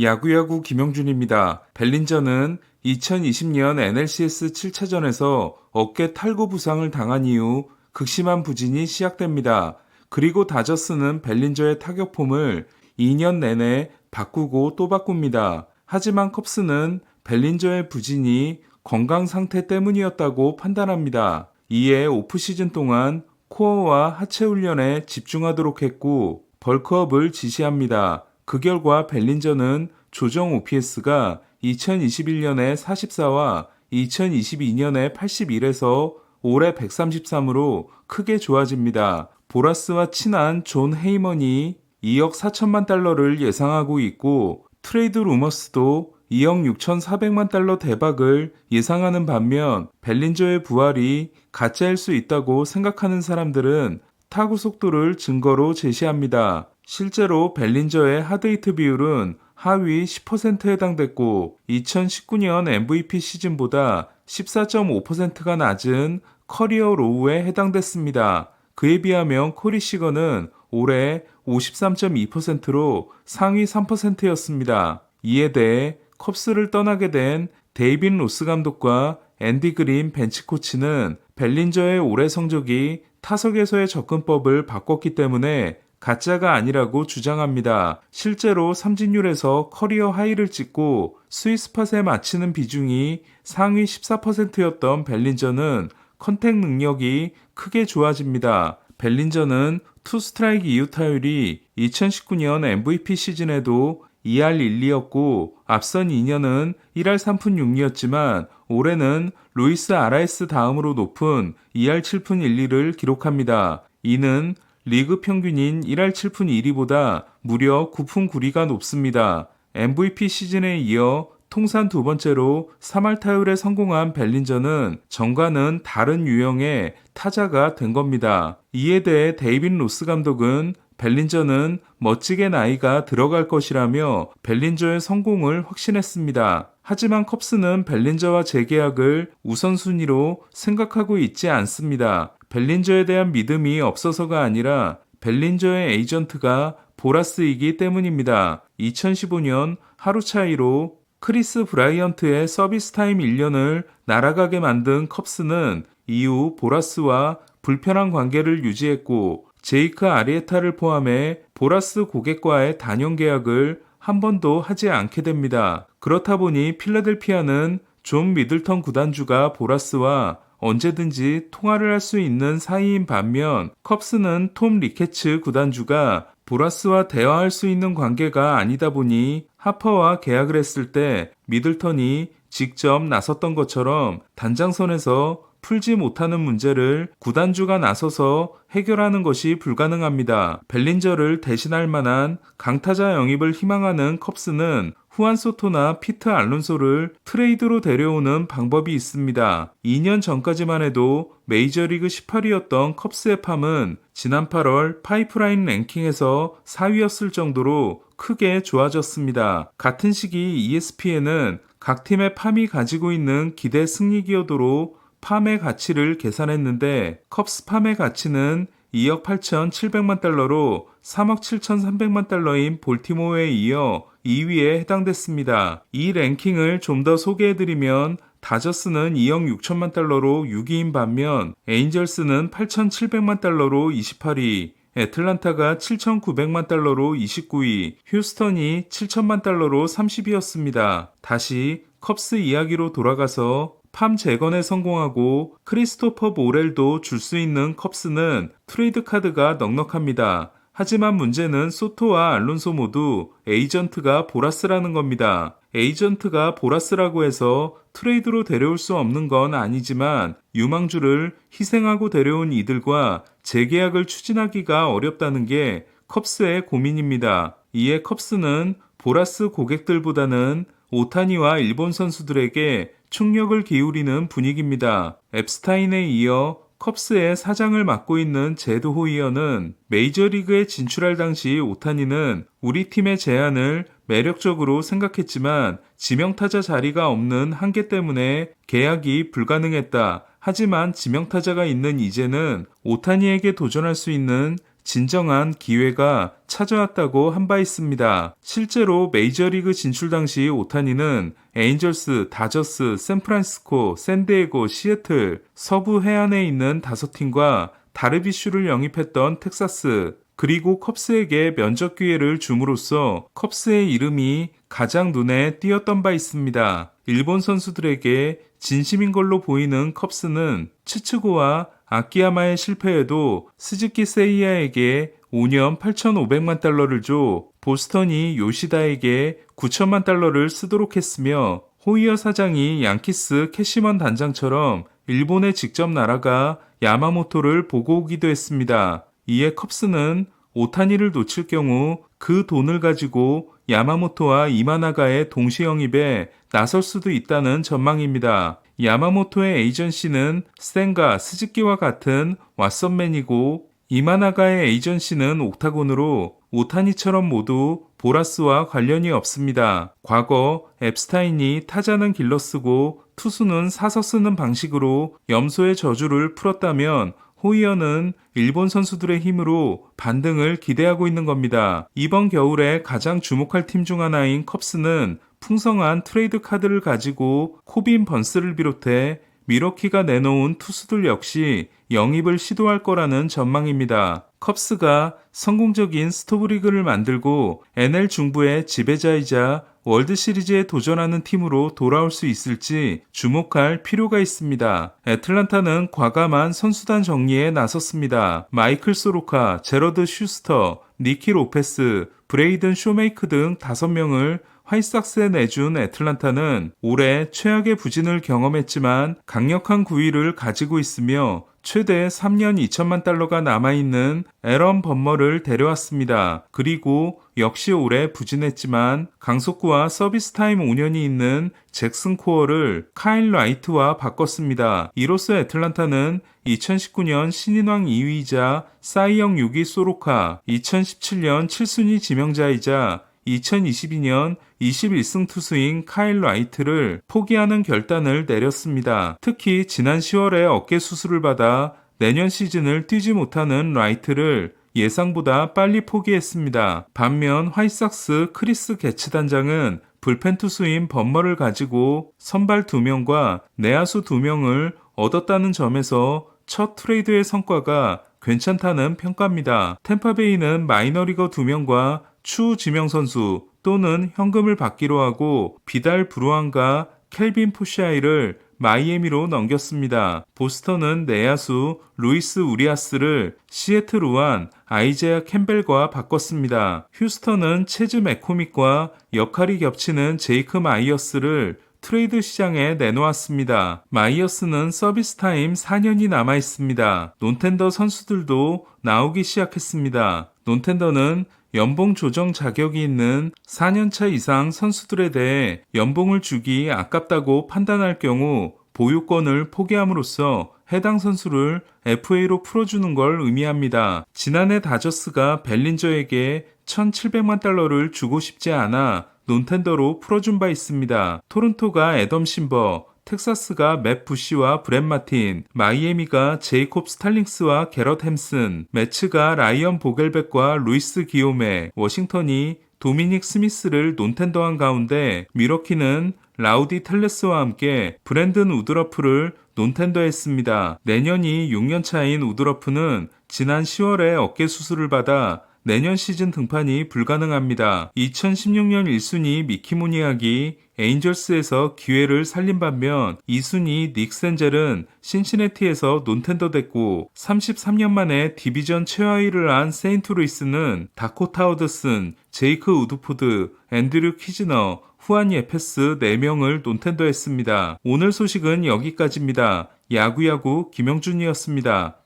야구야구 김영준입니다. 벨린저는 2020년 NLCS 7차전에서 어깨 탈구 부상을 당한 이후 극심한 부진이 시작됩니다. 그리고 다저스는 벨린저의 타격폼을 2년 내내 바꾸고 또 바꿉니다. 하지만 컵스는 벨린저의 부진이 건강 상태 때문이었다고 판단합니다. 이에 오프 시즌 동안 코어와 하체 훈련에 집중하도록 했고 벌크업을 지시합니다. 그 결과 벨린저는 조정 OPS가 2021년에 44와 2022년에 81에서 올해 133으로 크게 좋아집니다. 보라스와 친한 존 헤이먼이 2억 4천만 달러를 예상하고 있고 트레이드 루머스도 2억 6,400만 달러 대박을 예상하는 반면 벨린저의 부활이 가짜일 수 있다고 생각하는 사람들은 타구 속도를 증거로 제시합니다. 실제로 벨린저의 하드히트 비율은 하위 10%에 해당됐고 2019년 MVP 시즌보다 14.5%가 낮은 커리어 로우에 해당됐습니다. 그에 비하면 코리 시거는 올해 53.2%로 상위 3%였습니다. 이에 대해 컵스를 떠나게 된 데이빈 로스 감독과 앤디 그린 벤치 코치는 벨린저의 올해 성적이 타석에서의 접근법을 바꿨기 때문에 가짜가 아니라고 주장합니다. 실제로 삼진율에서 커리어 하이를 찍고 스위스팟에 맞히는 비중이 상위 14%였던 벨린저는 컨택 능력이 크게 좋아집니다. 벨린저는 투 스트라이크 이후 타율이 2019년 MVP 시즌에도 2할 1리였고 앞선 2년은 1할 3푼 6리였지만 올해는 루이스 아라에스 다음으로 높은 2할 7푼 1리를 기록합니다. 이는 리그 평균인 1할 7푼 1리보다 무려 9푼 9리가 높습니다. MVP 시즌에 이어 통산 두 번째로 3할 타율에 성공한 벨린저는 전과는 다른 유형의 타자가 된 겁니다. 이에 대해 데이빈 로스 감독은 벨린저는 멋지게 나이가 들어갈 것이라며 벨린저의 성공을 확신했습니다. 하지만 컵스는 벨린저와 재계약을 우선순위로 생각하고 있지 않습니다. 벨린저에 대한 믿음이 없어서가 아니라 벨린저의 에이전트가 보라스이기 때문입니다. 2015년 하루 차이로 크리스 브라이언트의 서비스 타임 1년을 날아가게 만든 컵스는 이후 보라스와 불편한 관계를 유지했고 제이크 아리에타를 포함해 보라스 고객과의 단연 계약을 한 번도 하지 않게 됩니다. 그렇다 보니 필라델피아는 존 미들턴 구단주가 보라스와 언제든지 통화를 할 수 있는 사이인 반면 컵스는 톰 리케츠 구단주가 보라스와 대화할 수 있는 관계가 아니다 보니 하퍼와 계약을 했을 때 미들턴이 직접 나섰던 것처럼 단장선에서 풀지 못하는 문제를 구단주가 나서서 해결하는 것이 불가능합니다. 벨린저를 대신할 만한 강타자 영입을 희망하는 컵스는 후안 소토나 피트 알론소를 트레이드로 데려오는 방법이 있습니다. 2년 전까지만 해도 메이저리그 18위였던 컵스의 팜은 지난 8월 파이프라인 랭킹에서 4위였을 정도로 크게 좋아졌습니다. 같은 시기 ESPN은 각 팀의 팜이 가지고 있는 기대 승리 기여도로 팜의 가치를 계산했는데 컵스 팜의 가치는 2억 8,700만 달러로 3억 7,300만 달러인 볼티모어에 이어 2위에 해당됐습니다. 이 랭킹을 좀 더 소개해드리면 다저스는 2억 6천만 달러로 6위인 반면 에인절스는 8,700만 달러로 28위, 애틀란타가 7,900만 달러로 29위, 휴스턴이 7천만 달러로 30위였습니다. 다시 컵스 이야기로 돌아가서 팜 재건에 성공하고 크리스토퍼 모렐도 줄 수 있는 컵스는 트레이드 카드가 넉넉합니다. 하지만 문제는 소토와 알론소 모두 에이전트가 보라스라는 겁니다. 에이전트가 보라스라고 해서 트레이드로 데려올 수 없는 건 아니지만 유망주를 희생하고 데려온 이들과 재계약을 추진하기가 어렵다는 게 컵스의 고민입니다. 이에 컵스는 보라스 고객들보다는 오타니와 일본 선수들에게 충력을 기울이는 분위기입니다. 앱스타인에 이어 컵스의 사장을 맡고 있는 제드 호이어는 메이저리그에 진출할 당시 오타니는 우리 팀의 제안을 매력적으로 생각했지만 지명타자 자리가 없는 한계 때문에 계약이 불가능했다. 하지만 지명타자가 있는 이제는 오타니에게 도전할 수 있는 진정한 기회가 찾아왔다고 한 바 있습니다. 실제로 메이저리그 진출 당시 오타니는 에인절스, 다저스, 샌프란시스코, 샌디에고, 시애틀, 서부 해안에 있는 다섯 팀과 다르비슈를 영입했던 텍사스, 그리고 컵스에게 면접 기회를 줌으로써 컵스의 이름이 가장 눈에 띄었던 바 있습니다. 일본 선수들에게 진심인 걸로 보이는 컵스는 츠츠고와 아키야마의 실패에도 스즈키 세이야에게 5년 8,500만 달러를 줘 보스턴이 요시다에게 9천만 달러를 쓰도록 했으며 호이어 사장이 양키스 캐시먼 단장처럼 일본에 직접 날아가 야마모토를 보고 오기도 했습니다. 이에 컵스는 오타니를 놓칠 경우 그 돈을 가지고 야마모토와 이마나가의 동시 영입에 나설 수도 있다는 전망입니다. 야마모토의 에이전시는 스텐가 스즈키와 같은 왓썸맨이고 이마나가의 에이전시는 옥타곤으로 오타니처럼 모두 보라스와 관련이 없습니다. 과거 앱스타인이 타자는 길러 쓰고 투수는 사서 쓰는 방식으로 염소의 저주를 풀었다면 호이어는 일본 선수들의 힘으로 반등을 기대하고 있는 겁니다. 이번 겨울에 가장 주목할 팀 중 하나인 컵스는 풍성한 트레이드 카드를 가지고 코빈 번스를 비롯해 미러키가 내놓은 투수들 역시 영입을 시도할 거라는 전망입니다. 컵스가 성공적인 스토브리그를 만들고 NL 중부의 지배자이자 월드 시리즈에 도전하는 팀으로 돌아올 수 있을지 주목할 필요가 있습니다. 애틀란타는 과감한 선수단 정리에 나섰습니다. 마이클 소로카, 제러드 슈스터, 니키 로페스, 브레이든 쇼메이크 등 5명을 화이삭스에 내준 애틀란타는 올해 최악의 부진을 경험했지만 강력한 구위를 가지고 있으며 최대 3년 2천만 달러가 남아있는 에런 범머를 데려왔습니다. 그리고 역시 올해 부진했지만 강속구와 서비스 타임 5년이 있는 잭슨 코어를 카일 라이트와 바꿨습니다. 이로써 애틀란타는 2019년 신인왕 2위이자 사이영 6위 소로카, 2017년 7순위 지명자이자 2022년 21승 투수인 카일 라이트를 포기하는 결단을 내렸습니다. 특히 지난 10월에 어깨 수술을 받아 내년 시즌을 뛰지 못하는 라이트를 예상보다 빨리 포기했습니다. 반면 화이삭스 크리스 게츠 단장은 불펜 투수인 범머를 가지고 선발 2명과 내야수 2명을 얻었다는 점에서 첫 트레이드의 성과가 괜찮다는 평가입니다. 템파베이는 마이너리거 2명과 추 지명 선수 또는 현금을 받기로 하고 비달 브루안과 켈빈 포시아이를 마이애미로 넘겼습니다. 보스턴은 내야수 루이스 우리아스를 시애틀 우한 아이제아 캠벨과 바꿨습니다. 휴스턴은 체즈 맥코믹과 역할이 겹치는 제이크 마이어스를 트레이드 시장에 내놓았습니다. 마이어스는 서비스 타임 4년이 남아 있습니다. 논텐더 선수들도 나오기 시작했습니다. 논텐더는 연봉 조정 자격이 있는 4년차 이상 선수들에 대해 연봉을 주기 아깝다고 판단할 경우 보유권을 포기함으로써 해당 선수를 FA로 풀어주는 걸 의미합니다. 지난해 다저스가 벨린저에게 1,700만 달러를 주고 싶지 않아 논텐더로 풀어준 바 있습니다. 토론토가 애덤 심버, 텍사스가 맵 부시와 브렛 마틴, 마이애미가 제이콥 스탈링스와 게럿 햄슨, 매츠가 라이언 보겔백과 루이스 기오메, 워싱턴이 도미닉 스미스를 논텐더한 가운데 미러키는 라우디 텔레스와 함께 브랜든 우드러프를 논텐더했습니다. 내년이 6년 차인 우드러프는 지난 10월에 어깨 수술을 받아 내년 시즌 등판이 불가능합니다. 2016년 1순위 미키모니악이 에인절스에서 기회를 살린 반면 2순위 닉센젤은 신시내티에서 논텐더 됐고 33년 만에 디비전 최하위를 한 세인트루이스는 다코타 오더슨, 제이크 우드푸드, 앤드류 키즈너, 후안 예페스 4명을 논텐더 했습니다. 오늘 소식은 여기까지입니다. 야구야구 김영준이었습니다.